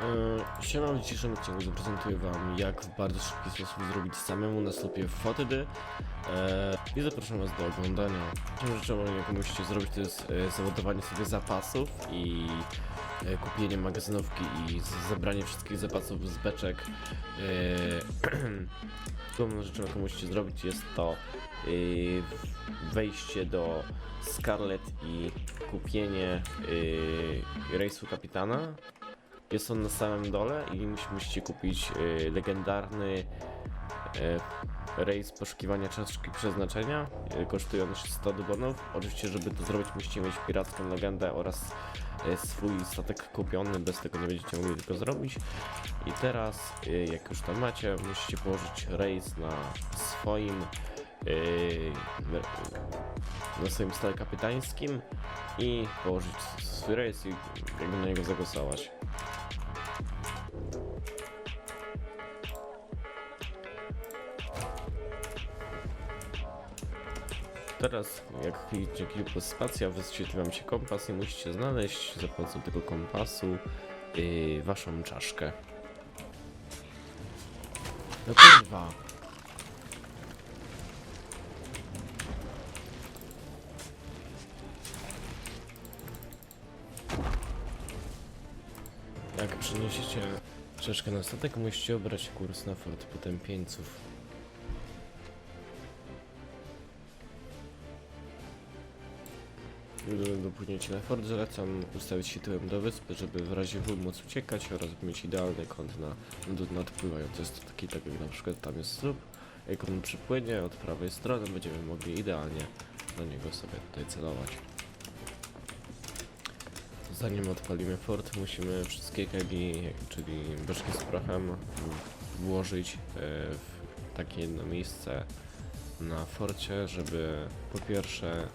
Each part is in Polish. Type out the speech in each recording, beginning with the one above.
Yy, Siema, w dzisiejszym odcinku zaprezentuję wam jak w bardzo szybki sposób zrobić samemu na stopie fotedy yy, i zapraszam was do oglądania. Pierwszą rzeczą jaką musicie zrobić to jest yy, załadowanie sobie zapasów i kupienie magazynówki i zebranie wszystkich zapasów z beczek. Drugą rzeczą jaką musicie zrobić jest to wejście do Scarlet i kupienie rejsu kapitana. Jest on na samym dole i mus- musicie kupić y, legendarny y, rejs poszukiwania czaszki przeznaczenia. Y, kosztuje on 100 dubonów. Oczywiście, żeby to zrobić, musicie mieć piracką legendę oraz y, swój statek kupiony. Bez tego nie będziecie mogli tego zrobić. I teraz, y, jak już tam macie, musicie położyć rejs na swoim y, na swoim stole kapitańskim i położyć swój rejs i jakby na niego zagłosować. Teraz, jak klikniecie kilku spacja, wyświetli wam się kompas i musicie znaleźć za pomocą tego kompasu yy, waszą czaszkę. No kurwa. Jak przeniesiecie czaszkę na statek, musicie obrać kurs na fort potępieńców. Gdy dopłyniecie na fort, zalecam ustawić się tyłem do wyspy, żeby w razie W móc uciekać oraz mieć idealny kąt na na nadpływający. Jest to taki, tak jak na przykład tam jest słup. Jak on przypłynie od prawej strony, będziemy mogli idealnie na niego sobie tutaj celować. Zanim odpalimy fort, musimy wszystkie kegi, czyli beczki z prochem, włożyć e, w takie jedno miejsce na forcie, żeby po pierwsze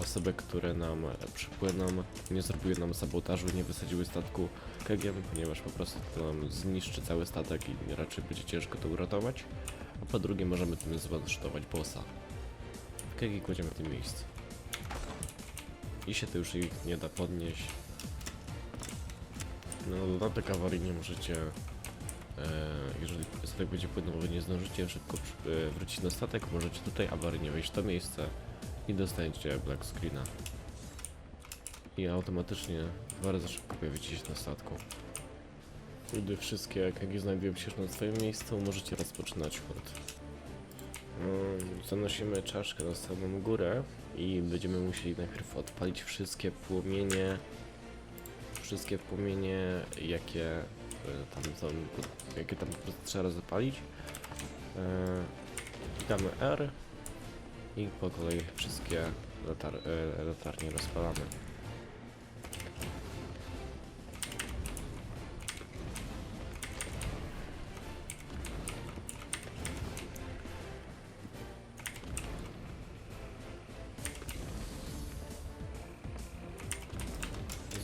osoby, które nam przypłyną, nie zrobiły nam sabotażu, nie wysadziły statku kegiem, ponieważ po prostu to nam zniszczy cały statek i raczej będzie ciężko to uratować. A po drugie możemy tym zwansztować bossa. Kegi kładziemy w tym miejscu. I się to już nie da podnieść. No dodatek awarii nie możecie E, jeżeli statek będzie płynął, nie zdążycie szybko e, wrócić na statek, możecie tutaj awaryjnie wejść w to miejsce i dostaniecie black screena. I automatycznie bardzo szybko pojawicie się na statku. Gdy wszystkie EKG znajdują się na swoim miejscu, możecie rozpoczynać hod. Mm, Zanosimy czaszkę na samą górę i będziemy musieli najpierw odpalić wszystkie płomienie, wszystkie płomienie, jakie e, tam są, jakie tam po prostu trzeba zapalić. E, Klikamy R i po kolei wszystkie latar e, latarnie rozpalamy.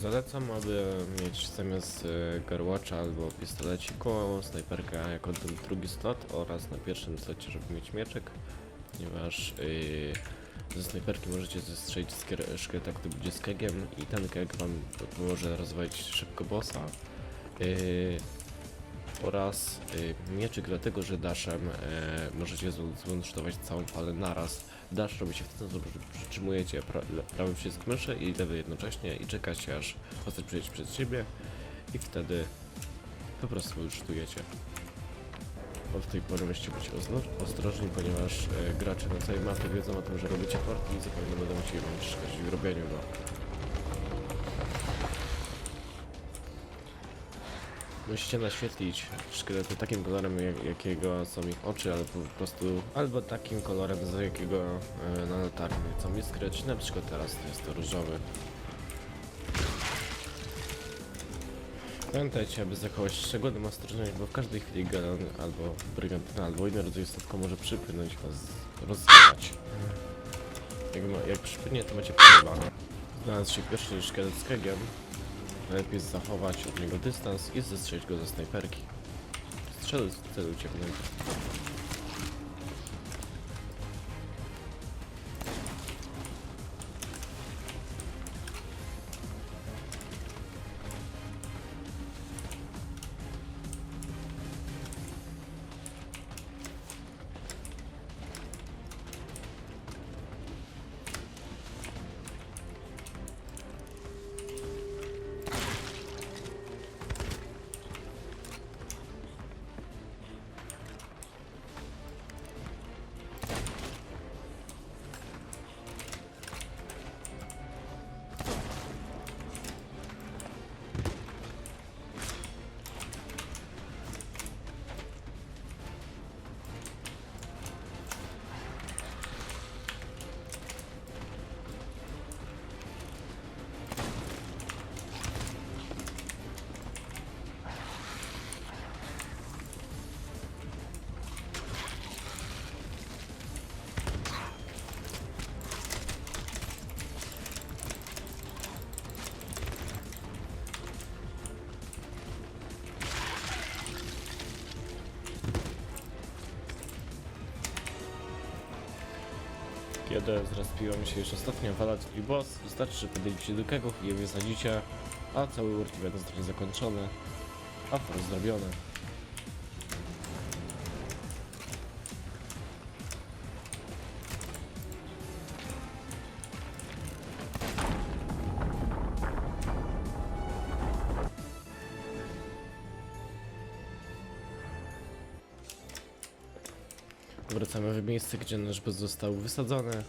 Zalecam, aby mieć zamiast e, garłacza albo pistoleciku snajperkę jako ten drugi slot oraz na pierwszym slocie, żeby mieć mieczek, ponieważ yy, ze snajperki możecie zestrzelić szkieleta, który będzie z kegiem i ten keg wam pomoże rozwalić szybko bossa. Oraz yy, mieczyk, dlatego że daszem yy, możecie złącztować całą falę naraz. Dash robi się w ten sposób, że przytrzymujecie pra prawym przycisk myszy i lewy jednocześnie i czekacie aż postać przejdzie przed siebie i wtedy po prostu już sztujecie. Od tej pory musicie być ostrożni, ponieważ e, gracze na całej mapie wiedzą o tym, że robicie porty i zupełnie będą musieli wam przeszkadzać w robieniu go. Musicie naświetlić szkielety takim kolorem, jak, jakiego są ich oczy, albo po prostu, albo takim kolorem, z jakiego e, na latarni są iskry, czy na przykład teraz to jest to różowy. Pamiętajcie, aby zachować szczególną ostrożność, bo w każdej chwili galon albo brygantyna, albo inny rodzaj statku może przypłynąć was rozjechać. Jak, jak przypłynie, to macie przerwane. Znalazł się pierwszy szkielet z kegiem. Jest zachować od niego dystans i zestrzelić go ze snajperki. Strzel w niego. Kiedy zrespiła mi się już ostatnia wala, czyli boss, wystarczy, że podejdziecie do kegów i je wysadzicie, a cały work event zostanie zakończony, a force zrobiony. Wracamy w miejsce, gdzie nasz boss został wysadzony.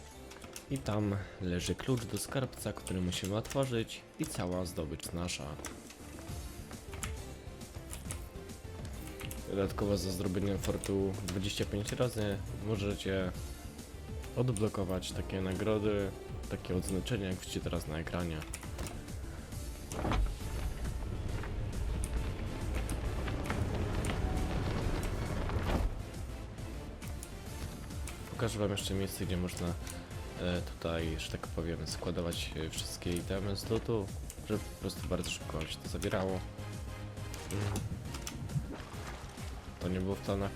I tam leży klucz do skarbca, który musimy otworzyć i cała zdobycz nasza. Dodatkowo za zrobienie fortu 25 razy możecie odblokować takie nagrody, takie odznaczenia jak widzicie teraz na ekranie. Pokażę wam jeszcze miejsce, gdzie można e, tutaj, że tak powiem, składować e, wszystkie itemy z lootu, żeby po prostu bardzo szybko się to zabierało. Mm. To nie było w planach.